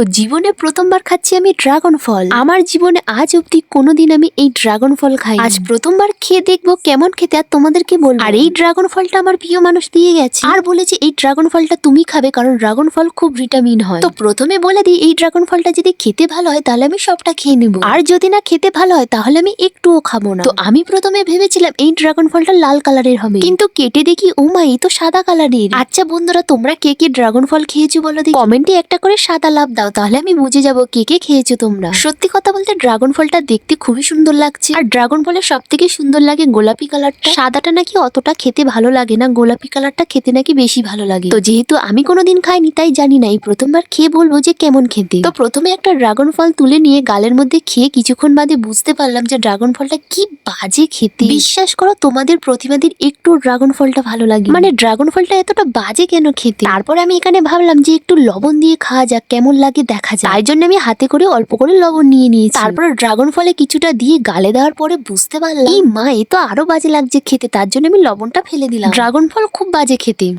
তো জীবনে প্রথমবার খাচ্ছি আমি ড্রাগন ফল। আমার জীবনে আজ অব্দি কোনোদিন আমি এই ড্রাগন ফল খাই আজ প্রথমবার খেয়ে দেখব কেমন খেতে, আর তোমাদেরকে বলব। আর এই ড্রাগন ফলটা আমার প্রিয় মানুষ দিয়ে গেছে। আর বলেছে এই ড্রাগন ফলটা তুমি খাবে, কারণ ড্রাগন ফল খুব ভিটামিন হয়। তো প্রথমে বলে দিই, এই ড্রাগন ফলটা যদি খেতে ভালো হয়, তাহলে আমি সবটা খেয়ে নেব। আর যদি না খেতে ভালো হয়, তাহলে আমি একটুও খাব না। তো আমি প্রথমে ভেবেছিলাম, এই ড্রাগন ফলটা লাল কালারের হবে। কিন্তু কেটে দেখি, ও এই তো সাদা কালারের আচ্ছা বন্ধুরা, তোমরা কে কে ড্রাগন ফল খেয়েছো বলো দেখি। কমেন্টে একটা করে সাদা লাভ দাও। তাহলে আমি বুঝে যাব কে কে খেয়েছো তোমরা। সত্যি কথা বলতে ড্রাগন ফলটা দেখতে খুবই সুন্দর লাগছে। আর ড্রাগন ফলের সব থেকে সুন্দর লাগে গোলাপি কালারটা। সাদাটা নাকি অতটা খেতে ভালো লাগে না, গোলাপি কালারটা খেতে নাকি বেশি ভালো লাগে। তো যেহেতু আমি কোনোদিন খাইনি, তাই জানি না, এই প্রথমবার খেয়ে বলব যে কেমন খেতে। তো প্রথমে একটা ড্রাগন ফল তুলে নিয়ে গালের মধ্যে খেয়ে কিছুক্ষণ বাদে বুঝতে পারলাম যে ড্রাগন ফলটা কি বাজে খেতে। বিশ্বাস করো, তোমাদের প্রতিবাদীর একটু ড্রাগন ফলটা ভালো লাগে। মানে ড্রাগন ফলটা এতটা বাজে কেন খেতে? তারপর আমি এখানে ভাবলাম যে একটু লবণ দিয়ে খাওয়া যাক, কেমন লাগে দেখা যায়। তাই জন্য আমি হাতে করে অল্প করে লবণ নিয়ে নিয়েছি। তারপর ড্রাগন ফলে কিছুটা দিয়ে গালে দেওয়ার পরে বুঝতে পারলাম। এই মা এ তো আরও বাজে লাগছে খেতে তার জন্য আমি লবণটা ফেলে দিলাম। ড্রাগন ফল খুব বাজে খেতে।